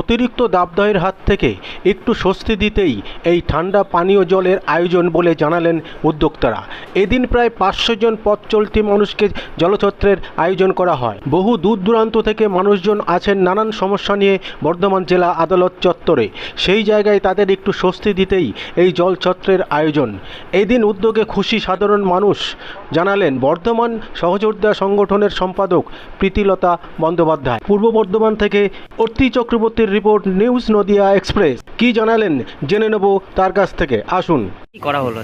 অতিরিক্ত দাবদাহের হাত থেকে একটু স্বস্তি দিতেই এই ঠান্ডা পানীয় জলের আয়োজন বলে জানালেন উদ্যোক্তারা। এদিন প্রায় পাঁচশো জন পথ চলতি মানুষকে জলছত্রের আয়োজন করা হয়। বহু দূর দূরান্ত থেকে মানুষজন আছেন নানান সমস্যা নিয়ে বর্ধমান জেলা আদালত চত্বরে। সেই জায়গায় তাদের একটু স্বস্তি দিতেই এই জলছত্রের আয়োজন। এই দিন উদ্যোগে খুশি সাধারণ মানুষ জানালেন বর্ধমান সহযোদ্ধা সংগঠনের সম্পাদক প্রীতিলতা বন্দ্যোপাধ্যায়। পূর্ব বর্ধমান থেকে অর্তি চক্রবর্তীর রিপোর্ট নিউজ নদিয়া এক্সপ্রেস। কি জানালেন জেনে নেব তার কাছ থেকে। আসুন। কি করা হলো?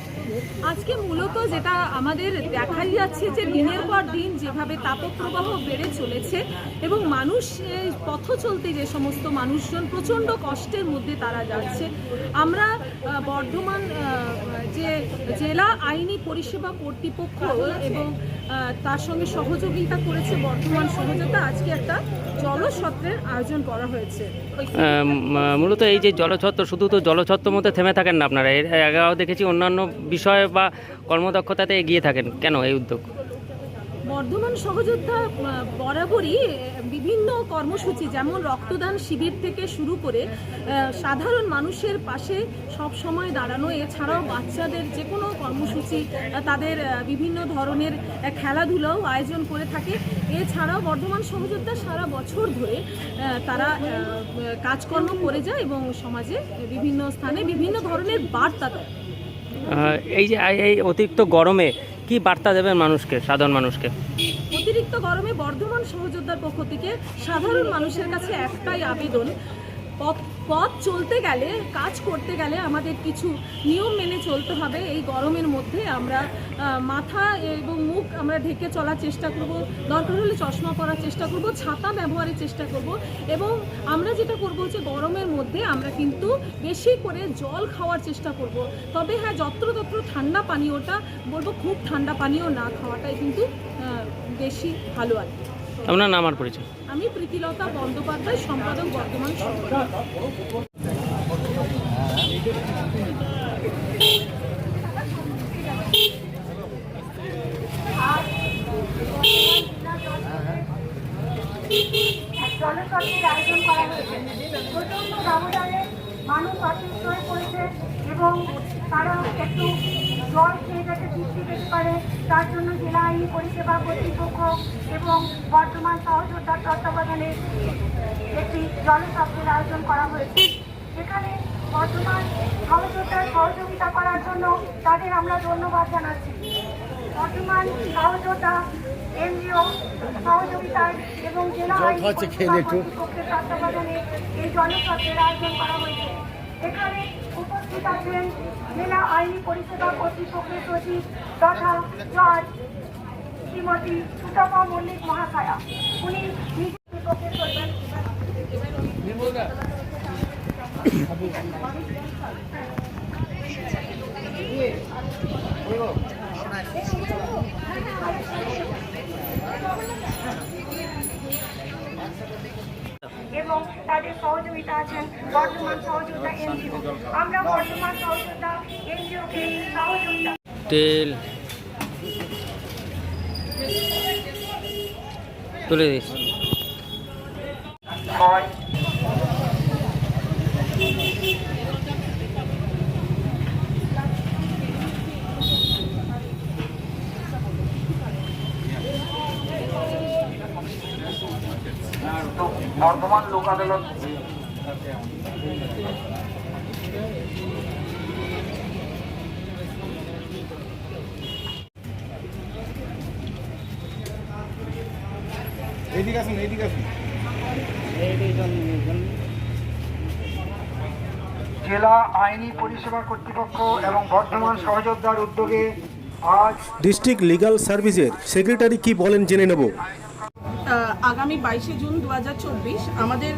আজকে মূলত যেটা আমাদের দেখাই যাচ্ছে যে দিনের পর দিন যেভাবে তাপপ্রবাহ বেড়ে চলেছে এবং মানুষ এই পথ চলতে যে সমস্ত মানুষজন প্রচণ্ড কষ্টের মধ্যে তারা যাচ্ছে আমরা বর্ধমান যে জেলা আইনি পরিষেবা কর্তৃপক্ষ এবং তার সঙ্গে সহযোগিতা করেছে বর্তমান সহযোগিতা, আজকে একটা জলসত্রের আয়োজন করা হয়েছে। মূলত এই যে জলছত্র, শুধু তো জলছত্রের মধ্যে থেমে থাকেন না আপনারা, এর আগেও দেখেছি অন্যান্য বিষয় বা কর্মদক্ষতাতে এগিয়ে থাকেন। কেন এই উদ্যোগ? বর্ধমান সহযোদ্ধা বরাবরই বিভিন্ন কর্মসূচি, যেমন রক্তদান শিবির থেকে শুরু করে সাধারণ মানুষের পাশে সব সময় দাঁড়ানো, এছাড়াও বাচ্চাদের যে কোনো কর্মসূচি তাদের বিভিন্ন ধরনের খেলাধুলাও আয়োজন করে থাকে। এছাড়াও বর্ধমান সহযোদ্ধা সারা বছর ধরে তারা কাজকর্ম করে যায় এবং সমাজে বিভিন্ন স্থানে বিভিন্ন ধরনের বার্তা দেয়। এই যে এই অতিরিক্ত গরমে কি বার্তা দেবেন মানুষকে, সাধারণ মানুষকে? অতিরিক্ত গরমে বর্ধমান সহযোদ্ধার পক্ষ থেকে সাধারণ মানুষের কাছে একটাই আবেদন পথ পথ চলতে গেলে, কাজ করতে গেলে আমাদের কিছু নিয়ম মেনে চলতে হবে। এই গরমের মধ্যে আমরা মাথা এবং মুখ আমরা ঢেকে চলার চেষ্টা করব। দরকার হলে চশমা পরার চেষ্টা করব, ছাতা ব্যবহারের চেষ্টা করব এবং আমরা যেটা করব যে, গরমের মধ্যে আমরা কিন্তু বেশি করে জল খাওয়ার চেষ্টা করব। তবে হ্যাঁ যত্রতত্র ঠান্ডা পানীয়টা বলব, খুব ঠান্ডা পানীয় না খাওয়াটাই কিন্তু বেশি ভালো আর কি। আপনার নাম আর পরিচয়? আমি প্রীতিলতা বন্দ্যোপাধ্যায় সম্পাদক বর্তমান শহর জলচক্রের আয়োজন করা হয়েছে প্রচণ্ড ব্যবধানে মানুষ অসুস্থ হয়ে পড়েছে এবং তারা একটু জল খেয়ে যাতে বৃষ্টি পেতে পারে তার জন্য জেলা আইনি পরিষেবা কর্তৃপক্ষ এবং বর্তমান সহযোদ্ধার তত্ত্বাবধানে একটি জলচক্রের আয়োজন করা হয়েছে। এখানে বর্তমান সহযোদ্ধার সহযোগিতা করার জন্য তাদের আমরা ধন্যবাদ জানাচ্ছি। বর্তমান সহযোদ্ধা এনজিও সহযোগিতায় এবং জেলা আইনি কর্তৃপক্ষের তত্ত্বাবধানে এই জনসত্রের আয়োজন করা হয়েছে। এখানে উপস্থিত আছেন জেলা আইনি পরিষেবা কর্তৃপক্ষের সচিব তথা জজ শ্রীমতী সুতপা মল্লিক মহাশয়া। উনি নিজ কর্তৃপক্ষের করবেন এবং তাদের সহযোগিতা আছেন বর্তমান সহযোগিতা এনজিও। আমরা বর্তমান সহযোগিতা এনজিওকে সহযোগিতা তেল তুলে দিস। বর্ধমান লোক আদালত এইদিকে আসুন এইদিকে আসুন। জেলা আইনি পরিষেবা কর্তৃপক্ষ এবং বর্ধমান সহযোদ্ধার উদ্যোগে আজ ডিস্ট্রিক্ট লিগাল সার্ভিসের সেক্রেটারি কি বলেন জেনে নেব। আগামী বাইশে জুন দু হাজার চব্বিশ আমাদের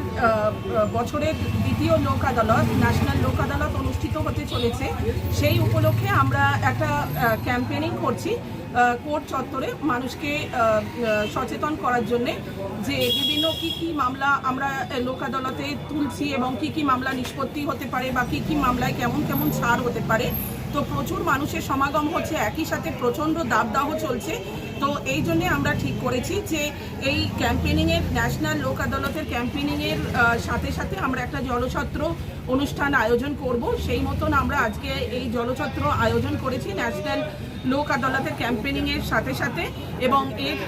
বছরের দ্বিতীয় লোক আদালত ন্যাশনাল লোক আদালত অনুষ্ঠিত হতে চলেছে। সেই উপলক্ষে আমরা একটা ক্যাম্পেনিং করছি কোর্ট চত্বরে মানুষকে সচেতন করার জন্যে যে বিভিন্ন কি কি মামলা আমরা লোক আদালতে তুলছি এবং কি কি মামলা নিষ্পত্তি হতে পারে বা কি কি মামলায় কেমন কেমন ছাড় হতে পারে। তো প্রচুর মানুষের সমাগম হচ্ছে, একই সাথে প্রচণ্ড দাবদাহ চলছে। তো এই জন্যে আমরা ঠিক করেছি যে এই ক্যাম্পেনিংয়ের ন্যাশনাল লোক আদালতের ক্যাম্পেনিংয়ের সাথে সাথে আমরা একটা জলছত্র অনুষ্ঠান আয়োজন করব। সেই মতন আমরা আজকে এই জলছত্র আয়োজন করেছি ন্যাশনাল লোক আদালতের ক্যাম্পেনিংয়ের সাথে সাথে এবং এর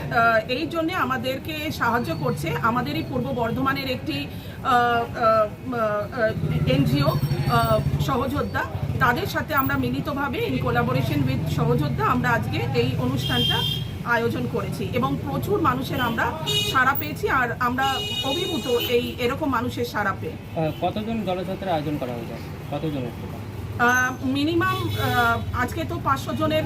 এই জন্যে আমাদেরকে সাহায্য করছে আমাদেরই পূর্ব বর্ধমানের একটি এনজিও সহযোদ্ধা। তাদের সাথে আমরা মিলিতভাবে ইন কোলাবোরেশন উইথ সহযোদ্ধা আমরা আজকে এই অনুষ্ঠানটা আয়োজন করেছি এবং প্রচুর মানুষের আমরা সাড়া পেয়েছি আর আমরা অভিভূত এই এরকম মানুষের সাড়া পেয়ে। কতজন জলযাত্রার আয়োজন করা হয়েছে? কতজনের মিনিমাম আজকে তো পাঁচশো জনের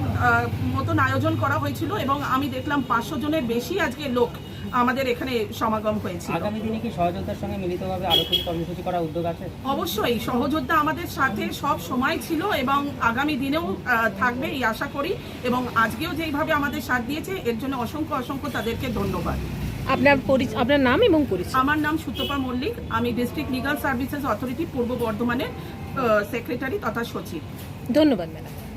মতন আয়োজন করা হয়েছিল এবং আমি দেখলাম পাঁচশো জনের বেশি আজকে লোক আমাদের এখানে সমাগম হয়েছে আগামী দিনে কি সহযোদ্ধার সঙ্গে মিলিতভাবে আরও কিছু কর্মসূচি করার উদ্যোগ আছে? অবশ্যই সহযোদ্ধা আমাদের সাথে সব সময় ছিল এবং আগামী দিনেও আহ, থাকবে এই আশা করি এবং আজকেও যেইভাবে আমাদের সাথ দিয়েছে এর জন্য অসংখ্য অসংখ্য তাদেরকে ধন্যবাদ। আপনার আপনার নাম এবং পরিচয়? আমার নাম সুতপা মল্লিক আমি ডিস্ট্রিক্ট লিগাল সার্ভিসেস অথরিটি পূর্ব বর্ধমানের সেক্রেটারি তথা সচিব। ধন্যবাদ ম্যাডাম।